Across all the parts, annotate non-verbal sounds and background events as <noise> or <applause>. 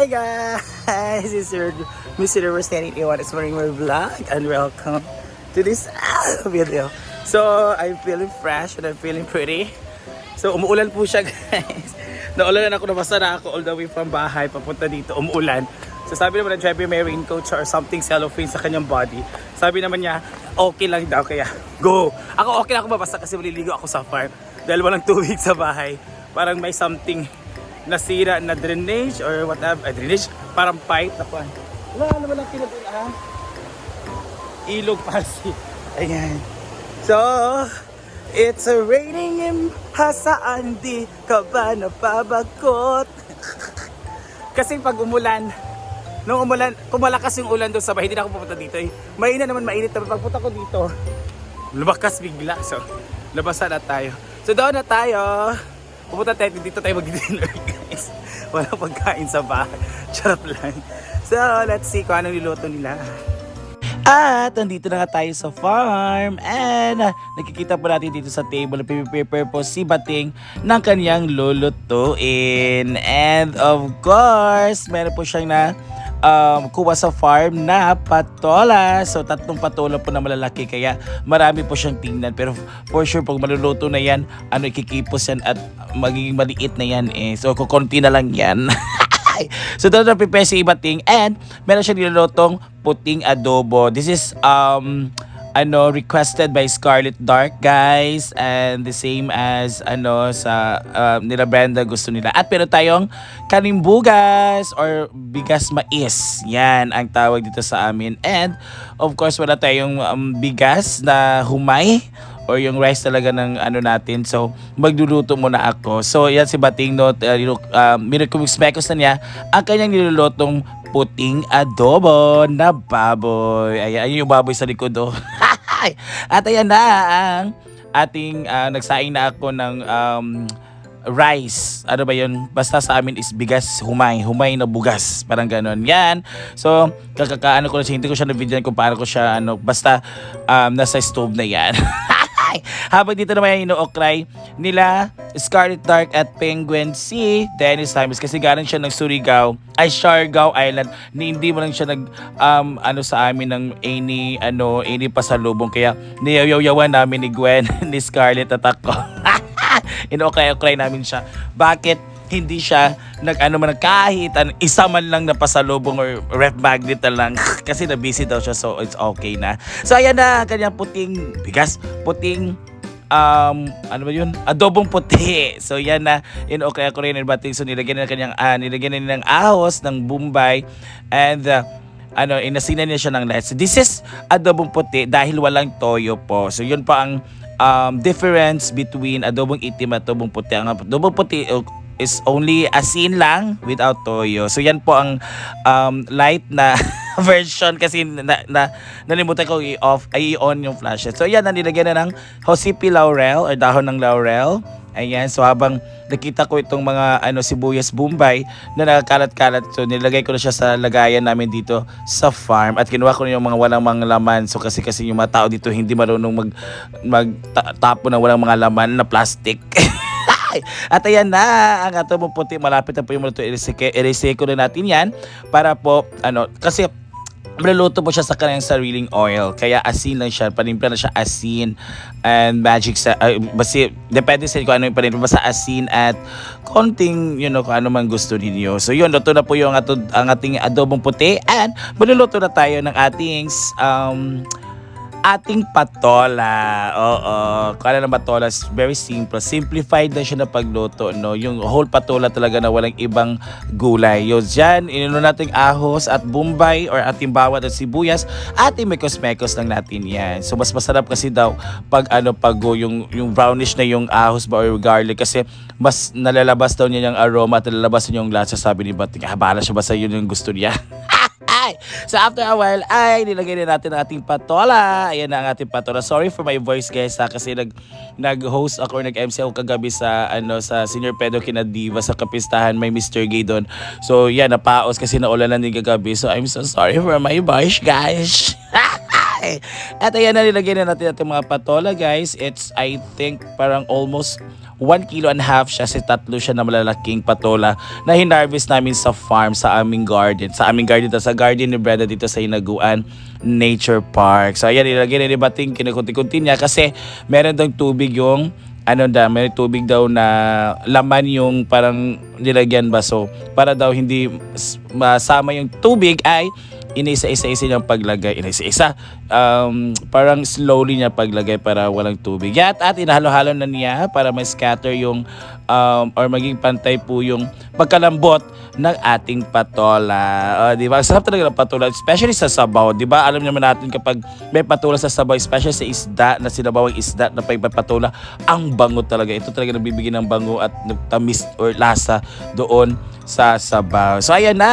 Hey guys, <laughs> this is your Miss Universe 1981 is morning my vlog and welcome to this ah, video. So, I'm feeling fresh and I'm feeling pretty. So, umuulan po siya <laughs> guys. Naulan ako, nabasa na ako all the way from bahay papunta dito, umuulan. So, sabi naman ng driver may raincoat or something cellophane sa kanyang body. Sabi naman niya, okay lang daw kaya go. Ako okay lang ako mabasa kasi maliligo ako sa farm. Dahil walang <laughs> tubig sa bahay. Parang may something nasira na drainage or whatever. Ay, drainage? Parang pipe na pan. Wala naman lang kinabin ah. Ilog pasi. Ayan. So, it's raining in hasaan di ka ba napabagkot? <laughs> Kasi pag umulan, nung umulan, kung malakas yung ulan doon sa bahay, hindi na ako pupunta dito eh. Mainit naman, mainit naman. Pagpunta ko dito, <laughs> lumakas bigla. So, labasan na tayo. So, doon na tayo. Pupunta tayo, dito tayo mag-dinner <laughs> guys. Walang pagkain sa bahay. <laughs> Charot lang. So, let's see kung anong niluto nila. At nandito na nga tayo sa farm and ah, nakikita po natin dito sa table prepare po si Bating ng kanyang lulutuin. And of course, meron po siyang na um, kuha sa farm na patola. So tatlong patola po na malalaki kaya marami po siyang tingnan. Pero for sure pag maluluto na yan, ano ikikipos yan at magiging maliit na yan eh. So kukunti na lang yan. <laughs> so doon na prepare Ibating and meron siya nilulutong puting adobo. This is um ano requested by Scarlet Dark guys and the same as ano sa uh, nila Brenda gusto nila. At pero tayong kanimbugas or bigas mais. Yan ang tawag dito sa amin. And of course wala tayong um, bigas na humay or yung rice talaga ng ano natin. So, magluluto muna ako. So, yan si Bating no, uh, uh, mirakumikspekos na niya ang kanyang nilulutong puting adobo na baboy. Ayan, ayun yung baboy sa likod oh. <laughs> At ayan na ang ating uh, nagsaing na ako ng um, rice. Ano ba yun? Basta sa amin is bigas humay. Humay na bugas. Parang ganon. Yan. So, kakakaano ko na siya. Hindi ko siya na-videoan kung paano ko siya, ano, basta um, nasa stove na yan. <laughs> Habang dito naman yung inookray nila Scarlet Dark at Penguin si Dennis Times kasi galing siya ng Surigao ay Siargao Island ni hindi mo lang siya nag um, ano sa amin ng any ano any pasalubong. Kaya niyayawan namin ni Gwen <laughs> ni Scarlett at ako. <laughs> Inookray-okray namin siya. Bakit hindi siya nag-ano man kahit an, isa man lang na pasalubong or ref magnet na lang <laughs> kasi na busy daw siya so it's okay na. So ayan na kanyang puting bigas, puting um, ano ba yun? Adobong puti. <laughs> So yan na, yun okay ako rin bating. So nilagyan na kanyang, ah, nilagyan na ng ahos, ng bumbay, and uh, ano, inasinan niya siya ng lettuce. This is adobong puti dahil walang toyo po. So yun pa ang um, difference between adobong itim at adobong puti. Ang adobong puti uh, is only asin lang without toyo. So yan po ang um, light na <laughs> version kasi na, na nalimutan ko i-off i-on yung flashes. So yan nilagyan na ng Hosipi laurel or dahon ng laurel. Ayan, so habang nakita ko itong mga ano sibuyas bombay na nakakalat-kalat, so nilagay ko na siya sa lagayan namin dito sa farm at kinuha ko na yung mga walang mga laman. So kasi kasi yung mga tao dito hindi marunong mag magtapo ng walang mga laman na plastic. <laughs> At ayan na, ang ato mong puti, malapit na po yung maluto. I-resake ko na natin yan para po, ano, kasi maluluto po siya sa kanyang sariling oil. Kaya asin lang siya. Panimpla na siya asin and magic sa... Uh, basi, depende sa kung ano yung panimpla. Basta asin at konting, you know, kung ano man gusto ninyo. So yun, luto na po yung ato, ang ating adobong puti. And maluluto na tayo ng ating... Um, ating patola. Oo. Kala ng patola is very simple. Simplified na siya na pagluto. No? Yung whole patola talaga na walang ibang gulay. Yun dyan, inuno natin ahos at bumbay or ating bawat at sibuyas. Ating mekos-mekos lang natin yan. So mas masarap kasi daw pag ano pag yung, yung brownish na yung ahos ba or garlic kasi mas nalalabas daw niya yung aroma at nalalabas niya yung lasa sabi ni Bating. Ah, bahala siya basta yun yung gusto niya. <laughs> So after a while, ay nilagay na natin ang ating patola. Ayan na ang ating patola. Sorry for my voice guys ha, kasi nag, nag-host ako or nag-MC ako kagabi sa, ano, sa Senior Pedro Kinadiva sa kapistahan. May Mr. Gay doon. So yan, napaos kasi naulan na din kagabi. So I'm so sorry for my voice guys. <laughs> At ayan na nilagay na natin ating mga patola guys. It's I think parang almost 1 kilo and half siya. Kasi tatlo siya na malalaking patola na hinarvest namin sa farm, sa aming garden. Sa aming garden, sa garden ni Brenda dito sa Hinaguan Nature Park. So ayan, ilagay na ni Bating, kinukunti-kunti niya kasi meron daw tubig yung ano da, may tubig daw na laman yung parang nilagyan ba. So, para daw hindi masama yung tubig ay inisa-isa-isa niyang paglagay. Inisa-isa. Um, parang slowly niya paglagay para walang tubig. At, at inahalo-halo na niya para ma-scatter yung um, or maging pantay po yung pagkalambot ng ating patola. O, di ba? Sarap talaga ng patola, especially sa sabaw. Di ba? Alam naman natin kapag may patola sa sabaw, especially sa isda, na sinabawang isda na pagpapatola, ang bango talaga. Ito talaga nagbibigay ng bango at tamis or lasa doon sa sabaw. So, ayan na.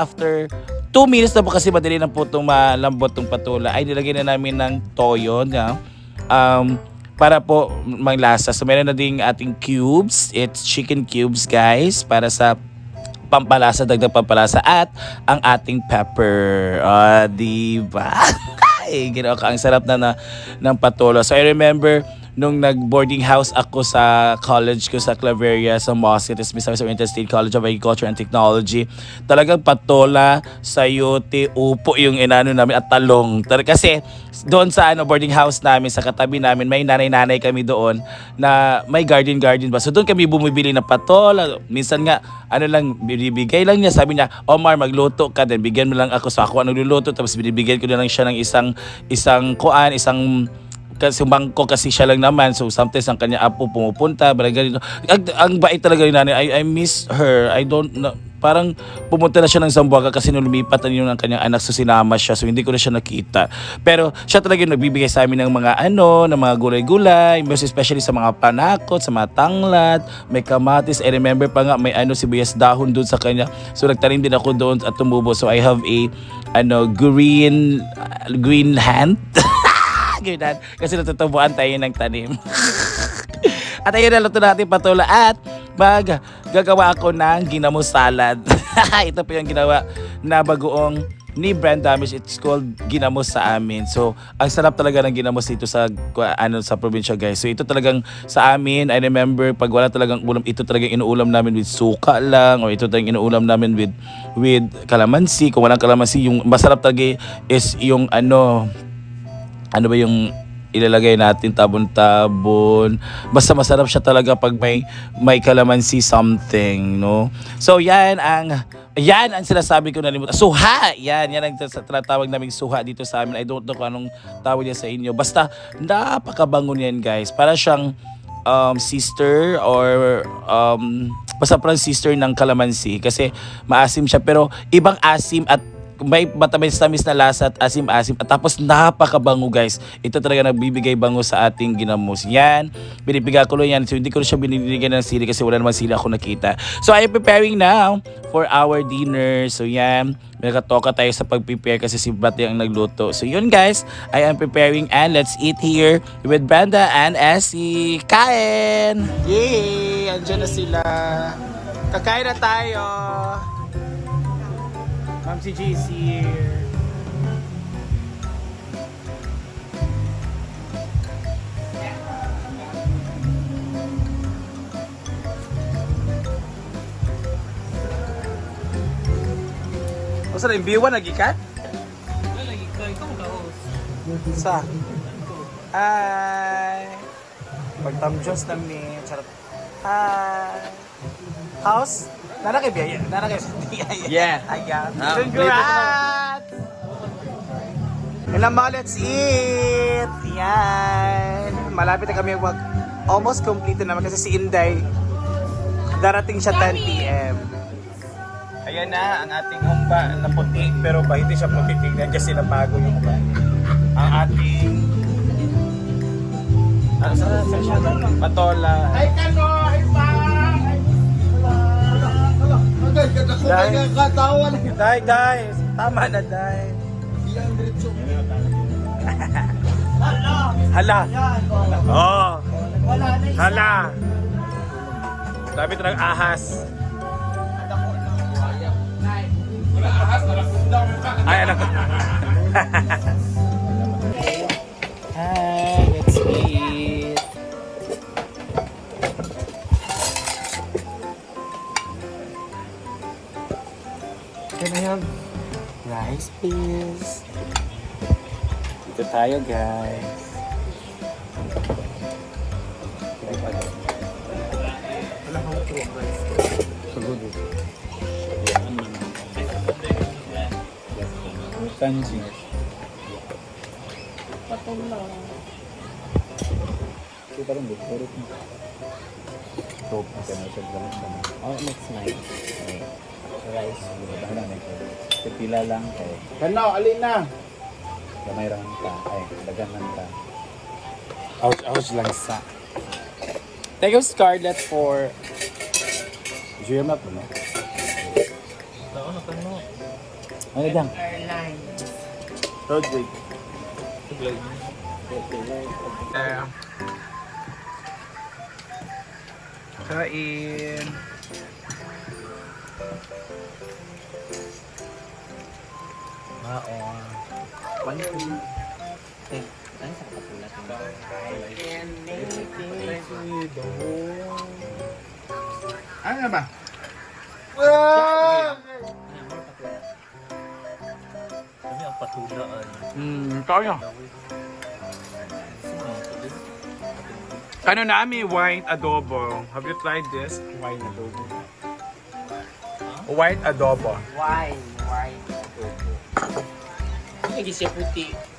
After 2 minutes na po kasi madali na po itong malambot tong patola, ay nilagay na namin ng toyo na um, para po manglasa. So meron na ding ating cubes. It's chicken cubes guys para sa pampalasa, dagdag pampalasa at ang ating pepper. Ah, di ba? <laughs> Ay, ginawa ka. Ang sarap na, na ng patola. So I remember nung nag-boarding house ako sa college ko sa Claveria sa Mosque, it's Miss Oriental State College of Agriculture and Technology. Talagang patola, sayote, upo yung inano namin at talong. Tal- Kasi doon sa ano boarding house namin, sa katabi namin, may nanay-nanay kami doon na may garden-garden ba. So doon kami bumibili ng patola. Minsan nga, ano lang, binibigay lang niya. Sabi niya, Omar, magluto ka. Then bigyan mo lang ako. So ako ang nagluluto. Tapos binibigyan ko na lang siya ng isang, isang kuan, isang kasi bangko kasi siya lang naman. So sometimes ang kanya apo pumupunta barang ganito. Ang, ang bait talaga ni nanay. I, I miss her. I don't know. Parang pumunta na siya ng Zamboanga kasi nung lumipat na yun ng kanyang anak so sinama siya. So hindi ko na siya nakita. Pero siya talaga yung nagbibigay sa amin ng mga ano ng mga gulay-gulay most especially sa mga panakot sa mga tanglad may kamatis. I remember pa nga may ano sibuyas dahon doon sa kanya. So nagtanim din ako doon at tumubo. So I have a ano green green hand <laughs> Ganyan. Kasi natutubuan tayo ng tanim. <laughs> at ayun na luto natin patola at mag gagawa ako ng ginamo salad. <laughs> Ito po yung ginawa na bagoong ni Brand Damage. It's called ginamos sa amin. So, ang sarap talaga ng ginamos dito sa ano sa probinsya, guys. So, ito talagang sa amin, I remember pag wala talagang ulam, ito talagang inuulam namin with suka lang or ito talagang inuulam namin with with kalamansi. Kung walang kalamansi, yung masarap talaga is yung ano ano ba yung ilalagay natin tabon-tabon. Basta masarap siya talaga pag may may kalamansi something, no? So yan ang yan ang sinasabi ko nalimutan. Suha! Yan, yan ang tinatawag naming suha dito sa amin. I don't know kung anong tawag niya sa inyo. Basta napakabango niyan, guys. Para siyang um, sister or um, basta parang sister ng kalamansi kasi maasim siya pero ibang asim at may matamis-tamis na lasa at asim-asim at tapos napakabango guys. Ito talaga nagbibigay bango sa ating ginamos. Yan, binibigay ko lang yan. So hindi ko siya binibigyan ng sili kasi wala naman sili ako nakita. So I am preparing now for our dinner. So yan, may katoka tayo sa pag-prepare kasi si Bati ang nagluto. So yun guys, I am preparing and let's eat here with Brenda and Essie. Kain! Yay! Andiyan na sila. Kakain na tayo. Ma'am si JC here. O sa rin, B1 nagikat? Sa? Hi! Pagtamjos na mi. Charot. Hi! House? Nara kay Biyaya? Nara kay <laughs> Biyaya? Yeah. Ayan. Ah, Congrats! Ilang mga let's eat! Yan! Malapit na kami mag almost complete na naman kasi si Inday darating siya 10 p.m. Ayan na ang ating humba na puti pero ba hindi siya puti tingnan kasi nabago yung humba. Ang ating ano sa sa siya patola. Ay kano, ay pa. Dahil katawan. Dahil, dahil. Tama na, dahil. Hala. Oh. Hala. Sabi ito ng ahas. Ay, anak ko. <laughs> please. Dito tayo guys. Wala kang tuwag guys. Siguro. Kanji. Patong lang. Ito parang bukuro ko. Top na kaya sa gamit ka na. Oh, next night. Rice. Bahala na ito. Pipila lang kay Kano, alin na? gamay lang ta. Ay, daganan ta. Ouch, ouch lang sa. Thank you Scarlett for Jam up no? Oo, na kano. Ano dyan? Airlines. Roderick. Uh, kain. Eh, ano sa kapulat mo? Ano ba? Ano ang patulaan? Hmm, kaya. Ano nami white adobo? Have you tried this? White adobo. White adobo. Wine. Wine. Hindi siya puti.